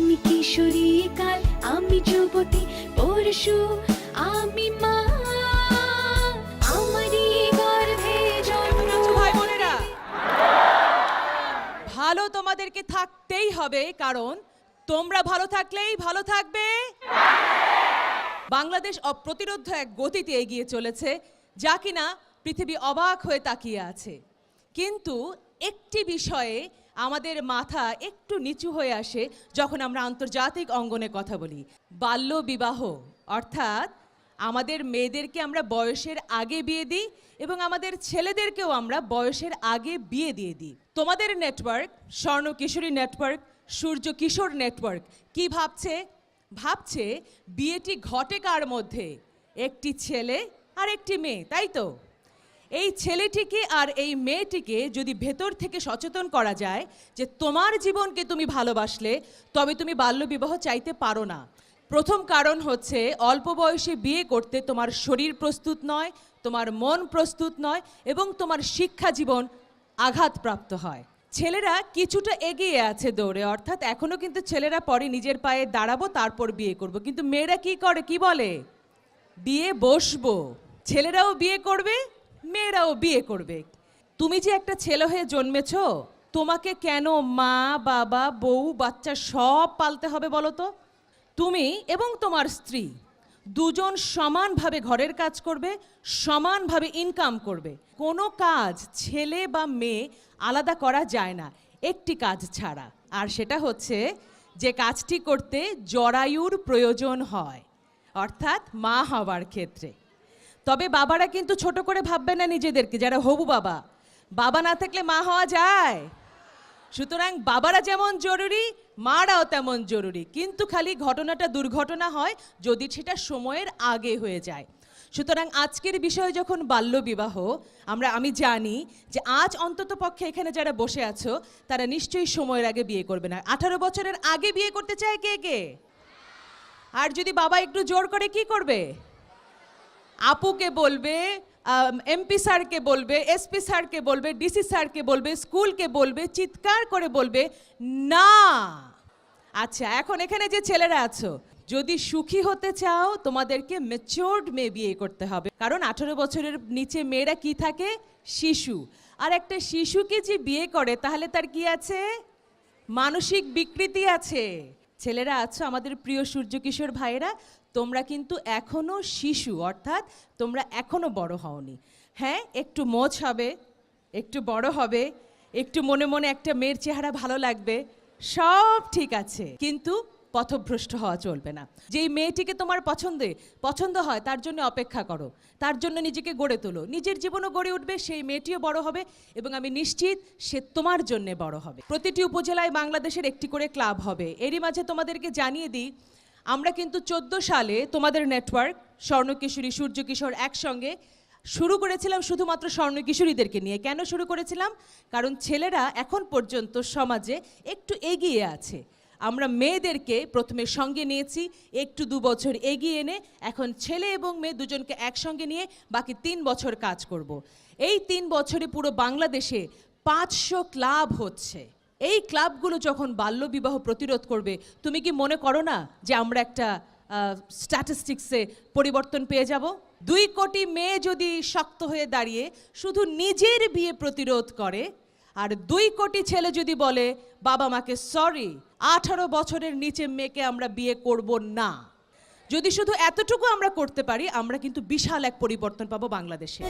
আমি কিশোরী কাল আমি যুবতী পরশু আমি মা। আমারই গর্ভে আচ্ছা, ভালো তোমাদেরকে থাকতেই হবে কারণ তোমরা ভালো থাকলেই ভালো থাকবে। বাংলাদেশ অপ্রতিরোধ এক গতিতে এগিয়ে চলেছে যা কিনা পৃথিবী অবাক হয়ে তাকিয়ে আছে। কিন্তু একটি বিষয়ে আমাদের মাথা একটু নিচু হয়ে আসে যখন আমরা আন্তর্জাতিক অঙ্গনে কথা বলি। বাল্য বিবাহ, অর্থাৎ আমাদের মেয়েদেরকে আমরা বয়সের আগে বিয়ে দিই এবং আমাদের ছেলেদেরকেও আমরা বয়সের আগে বিয়ে দিয়ে দিই। তোমাদের নেটওয়ার্ক স্বর্ণ কিশোরী নেটওয়ার্ক সূর্য কিশোর নেটওয়ার্ক কি ভাবছে? ভাবছে, বিয়েটি ঘটে কার মধ্যে? একটি ছেলে আর একটি মেয়ে, তাই তো? এই ছেলেটিকে আর এই মেয়েটিকে যদি ভেতর থেকে সচেতন করা যায় যে তোমার জীবনকে তুমি ভালোবাসলে, তবে তুমি বাল্যবিবাহ চাইতে পারো না। প্রথম কারণ হচ্ছে অল্প বয়সে বিয়ে করতে তোমার শরীর প্রস্তুত নয়, তোমার মন প্রস্তুত নয় এবং তোমার শিক্ষা জীবন আঘাতপ্রাপ্ত হয়। ছেলেরা কিছুটা এগিয়ে আছে দৌড়ে, অর্থাৎ এখনও কিন্তু ছেলেরা পরে নিজের পায়ে দাঁড়াবো, তারপর বিয়ে করব। কিন্তু মেয়েরা কি করে, কি বলে? বিয়ে বসবো। ছেলেরাও বিয়ে করবে মেয়েরাও বিয়ে করবে। তুমি যে একটা ছেলে হয়ে জন্মেছ, তোমাকে কেন মা, বাবা, বউ, বাচ্চা সব পালতে হবে বলো তো? তুমি এবং তোমার স্ত্রী দুজন সমানভাবে ঘরের কাজ করবে, সমানভাবে ইনকাম করবে। কোনো কাজ ছেলে বা মেয়ে আলাদা করা যায় না, একটি কাজ ছাড়া। আর সেটা হচ্ছে যে কাজটি করতে জরায়ুর প্রয়োজন হয়, অর্থাৎ মা হওয়ার ক্ষেত্রে। তবে বাবারা কিন্তু ছোট করে ভাববে না নিজেদেরকে, যারা হবু বাবা। বাবা না থাকলে মা হওয়া যায়। সুতরাং বাবারা যেমন জরুরি, মারাও তেমন জরুরি। কিন্তু খালি ঘটনাটা দুর্ঘটনা হয় যদি সেটা সময়ের আগে হয়ে যায়। সুতরাং আজকের বিষয় যখন বাল্যবিবাহ আমরা, আমি জানি যে আজ অন্তত পক্ষে এখানে যারা বসে আছো, তারা নিশ্চয়ই সময়ের আগে বিয়ে করবে না। আঠারো বছরের আগে বিয়ে করতে চায় কে কে? আর যদি বাবা একটু জোর করে কি করবে? আপুকে বলবে এমপি স্যারকে বলবে, এসপি স্যারকে বলবে, ডিসি স্যারকে বলবে, স্কুলকে বলবে, চিৎকার করে বলবে, না! আচ্ছা এখন এখানে যে ছেলেরা আছো, যদি সুখী হতে চাও, তোমাদেরকে মেচিওর্ড মেয়ে বিয়ে করতে হবে। কারণ আঠেরো বছরের নিচে মেয়েরা কি থাকে? শিশু। আর একটা শিশুকে যে বিয়ে করে, তাহলে তার কি আছে? মানসিক বিকৃতি আছে। ছেলেরা আছো, আমাদের প্রিয় সূর্য কিশোর ভাইয়েরা, তোমরা কিন্তু এখনও শিশু, অর্থাৎ তোমরা এখনও বড় হওনি। হ্যাঁ একটু মোচ হবে, একটু বড় হবে, একটু মনে মনে একটা মেয়ের চেহারা ভালো লাগবে, সব ঠিক আছে। কিন্তু পথভ্রষ্ট হওয়া চলবে না। যেই মেয়েটিকে তোমার পছন্দে, পছন্দ হয়, তার জন্য অপেক্ষা করো। তার জন্য নিজেকে গড়ে তোলো। নিজের জীবনও গড়ে উঠবে, সেই মেয়েটিও বড় হবে এবং আমি নিশ্চিত সে তোমার জন্যে বড় হবে। প্রতিটি উপজেলায় বাংলাদেশের একটি করে ক্লাব হবে। এরই মাঝে তোমাদেরকে জানিয়ে দিই, আমরা কিন্তু চোদ্দ সালে তোমাদের নেটওয়ার্ক, স্বর্ণকিশোরী সূর্য কিশোর একসঙ্গে শুরু করেছিলাম শুধুমাত্র স্বর্ণ কিশোরীদেরকে নিয়ে। কেন শুরু করেছিলাম? কারণ ছেলেরা এখন পর্যন্ত সমাজে একটু এগিয়ে আছে। আমরা মেয়েদেরকে প্রথমে সঙ্গে নিয়েছি, একটু দু বছর এগিয়ে এনে এখন ছেলে এবং মেয়ে দুজনকে একসঙ্গে নিয়ে বাকি তিন বছর কাজ করব। এই তিন বছরে পুরো বাংলাদেশে পাঁচশো ক্লাব হচ্ছে এই ক্লাবগুলো যখন বাল্যবিবাহ প্রতিরোধ করবে, তুমি কি মনে করো না যে আমরা একটা স্ট্যাটিস্টিক্সে পরিবর্তন পেয়ে যাব দুই কোটি মেয়ে যদি শক্ত হয়ে দাঁড়িয়ে শুধু নিজের বিয়ে প্রতিরোধ করে, আর দুই কোটি ছেলে যদি বলে, বাবা মাকে সরি আঠারো বছরের নিচে মেয়েকে আমরা বিয়ে করব না। যদি শুধু এতটুকু আমরা করতে পারি, আমরা কিন্তু বিশাল এক পরিবর্তন পাবো বাংলাদেশে।